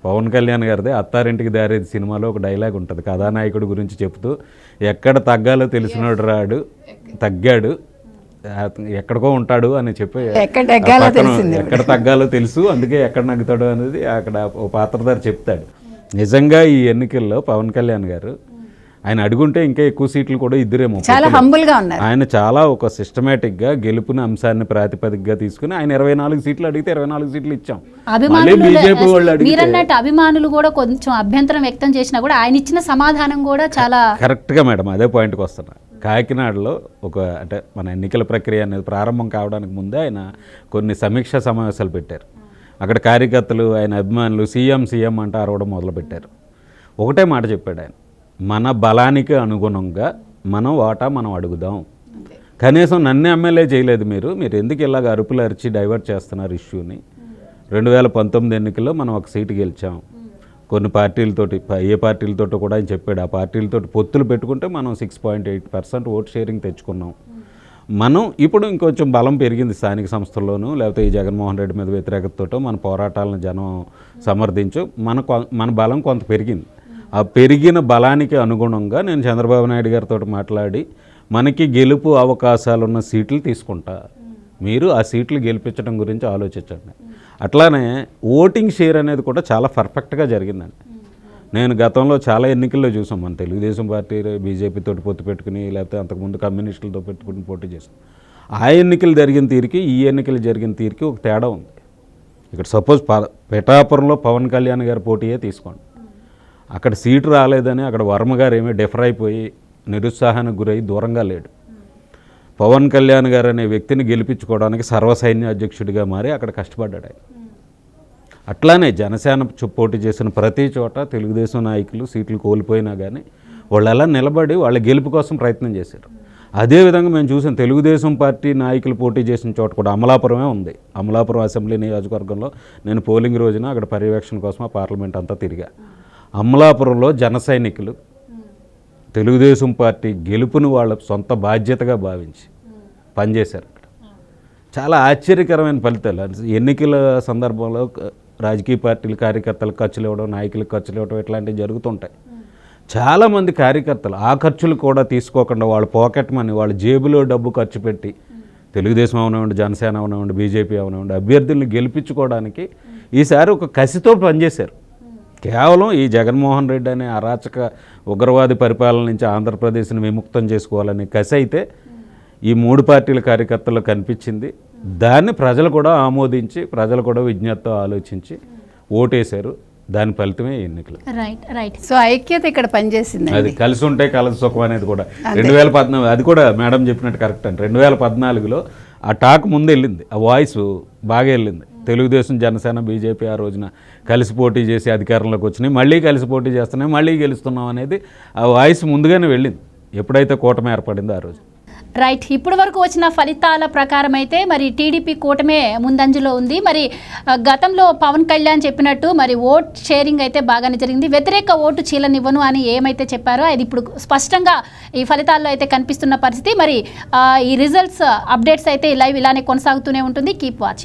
పవన్ కళ్యాణ్ గారిది అత్తారింటికి దారేది సినిమాలో ఒక డైలాగ్ ఉంటుంది. కథానాయకుడి గురించి చెప్తూ ఎక్కడ తగ్గాలో తెలిసినోడు రాడు తగ్గాడు ఎక్కడికో ఉంటాడు అని చెప్పి. ఎక్కడ తగ్గాలో తెలుసు అందుకే ఎక్కడ నగ్గుతాడు అనేది అక్కడ ఓ పాత్రధారి చెప్తాడు. నిజంగా ఈ ఎన్నికల్లో పవన్ కళ్యాణ్ గారు ఆయన అడుగుంటే ఇంకా ఎక్కువ సీట్లు కూడా ఇద్దరేమో. చాలా హంబుల్గా ఉన్నారు. ఆయన చాలా ఒక సిస్టమేటిక్గా గెలుపుని అంశాన్ని ప్రాతిపదికగా తీసుకుని ఆయన ఇరవై నాలుగు సీట్లు అడిగితే ఇరవై నాలుగు సీట్లు ఇచ్చాం. బీజేపీ వాళ్ళు మీరన్నట్టు అభిమానులు కూడా కొంచెం అభ్యంతరం వ్యక్తం చేసినా కూడా ఆయన ఇచ్చిన సమాధానం కూడా చాలా కరెక్ట్గా మేడం అదే పాయింట్కి వస్తున్నా. కాకినాడలో ఒక అంటే మన ఎన్నికల ప్రక్రియ అనేది ప్రారంభం కావడానికి ముందే ఆయన కొన్ని సమీక్షా సమావేశాలు పెట్టారు. అక్కడ కార్యకర్తలు ఆయన అభిమానులు సీఎం సీఎం అంటే అరవడం మొదలుపెట్టారు. ఒకటే మాట చెప్పాడు ఆయన. మన బలానికి అనుగుణంగా మనం వాటా మనం అడుగుదాం. కనీసం నన్ను ఎమ్మెల్యే చేయలేదు మీరు మీరు ఎందుకు ఇలాగ అరుపులు అరిచి డైవర్ట్ చేస్తున్నారు ఇష్యూని? రెండు వేల పంతొమ్మిది ఎన్నికల్లో మనం ఒక సీటు గెలిచాం. కొన్ని పార్టీలతోటి ఏ పార్టీలతోటో కూడా ఆయన చెప్పాడు. ఆ పార్టీలతోటి పొత్తులు పెట్టుకుంటే మనం six point eight percent vote sharing తెచ్చుకున్నాం. మనం ఇప్పుడు ఇంకొంచెం బలం పెరిగింది స్థానిక సంస్థల్లోనూ లేకపోతే ఈ జగన్మోహన్ రెడ్డి మీద వ్యతిరేకతతో మన పోరాటాలను జనం సమర్థించు మన మన బలం కొంత పెరిగింది. ఆ పెరిగిన బలానికి అనుగుణంగా నేను చంద్రబాబు నాయుడు గారితో మాట్లాడి మనకి గెలుపు అవకాశాలున్న సీట్లు తీసుకుంటా. మీరు ఆ సీట్లు గెలిపించడం గురించి ఆలోచించండి. అట్లానే ఓటింగ్ షేర్ అనేది కూడా చాలా పర్ఫెక్ట్గా జరిగిందండి. నేను గతంలో చాలా ఎన్నికల్లో చూసాం. మన తెలుగుదేశం పార్టీ బీజేపీతో పొత్తు పెట్టుకుని లేకపోతే అంతకుముందు కమ్యూనిస్టులతో పెట్టుకుని పోటీ చేసాం. ఆ ఎన్నికలు జరిగిన తీరుకి ఈ ఎన్నికలు జరిగిన తీరుకి ఒక తేడా ఉంది. ఇక్కడ సపోజ్ ప పిఠాపురంలో పవన్ కళ్యాణ్ గారి పోటీయే తీసుకోండి. అక్కడ సీటు రాలేదని అక్కడ వర్మ గారు ఏమీ డిఫర్ అయిపోయి నిరుత్సాహానికి గురై దూరంగా లేడు. పవన్ కళ్యాణ్ గారు అనే వ్యక్తిని గెలిపించుకోవడానికి సర్వసైన్య అధ్యక్షుడిగా మారి అక్కడ కష్టపడ్డాడు ఆయన. అట్లానే జనసేన పోటీ చేసిన ప్రతి చోట తెలుగుదేశం నాయకులు సీట్లు కోల్పోయినా కానీ వాళ్ళు అలా నిలబడి వాళ్ళ గెలుపు కోసం ప్రయత్నం చేశారు. అదేవిధంగా మేము చూసాం తెలుగుదేశం పార్టీ నాయకులు పోటీ చేసిన చోట కూడా అమలాపురమే ఉంది. అమలాపురం అసెంబ్లీ నియోజకవర్గంలో నేను పోలింగ్ రోజున అక్కడ పర్యవేక్షణ కోసం ఆ పార్లమెంట్ అంతా తిరిగా. అమలాపురంలో జన సైనికులు తెలుగుదేశం పార్టీ గెలుపుని వాళ్ళ సొంత బాధ్యతగా భావించి పనిచేశారు అక్కడ. చాలా ఆశ్చర్యకరమైన ఫలితాలు. ఎన్నికల సందర్భంలో రాజకీయ పార్టీలు కార్యకర్తలు ఖర్చులు ఇవ్వడం నాయకులకు ఖర్చులు ఇవ్వడం ఇట్లాంటివి జరుగుతుంటాయి. చాలామంది కార్యకర్తలు ఆ ఖర్చులు కూడా తీసుకోకుండా వాళ్ళ పాకెట్ మనీ వాళ్ళ జేబులో డబ్బు ఖర్చు పెట్టి తెలుగుదేశం అవనివ్వండి జనసేన అవనివ్వండి బీజేపీ అవనివ్వండి అభ్యర్థులను గెలిపించుకోవడానికి ఈసారి ఒక కసితో పనిచేశారు. కేవలం ఈ జగన్మోహన్ రెడ్డి అనే అరాచక ఉగ్రవాది పరిపాలన నుంచి ఆంధ్రప్రదేశ్ని విముక్తం చేసుకోవాలనే కసి అయితే ఈ మూడు పార్టీల కార్యకర్తల్లో కనిపించింది. దాన్ని ప్రజలు కూడా ఆమోదించి ప్రజలు కూడా విజ్ఞతతో ఆలోచించి ఓటేశారు. దాని ఫలితమే ఎన్నికలు. రైట్ రైట్ సో ఐక్యత ఇక్కడ పనిచేసింది అది కలిసి ఉంటే కలసి సుఖం అనేది కూడా. రెండు వేల పద్నాలుగు అది కూడా మేడం చెప్పినట్టు కరెక్ట్ అండి. రెండు వేల పద్నాలుగులో ఆ టాక్ ముందు వెళ్ళింది. ఆ వాయిస్ బాగా వెళ్ళింది. తెలుగుదేశం జనసేన బీజేపీ ఆ రోజున కలిసి పోటీ చేసి అధికారంలోకి వచ్చినాయి. మళ్ళీ కలిసి పోటీ చేస్తున్నాయి మళ్ళీ గెలుస్తున్నాం అనేది ఆ వాయిస్ ముందుగానే వెళ్ళింది. ఎప్పుడైతే కూటమి ఏర్పడిందో ఆ రోజు. రైట్ ఇప్పటి వరకు వచ్చిన ఫలితాల ప్రకారం అయితే మరి టీడీపీ కూటమే ముందంజలో ఉంది. మరి గతంలో పవన్ కళ్యాణ్ చెప్పినట్టు మరి ఓట్ షేరింగ్ అయితే బాగానే జరిగింది. వ్యతిరేక ఓటు చీలనివ్వను అని ఏమైతే చెప్పారో అది ఇప్పుడు స్పష్టంగా ఈ ఫలితాల్లో అయితే కనిపిస్తున్న పరిస్థితి. మరి ఈ రిజల్ట్స్ అప్డేట్స్ అయితే లైవ్ ఇలానే కొనసాగుతూనే ఉంటుంది. Keep watching.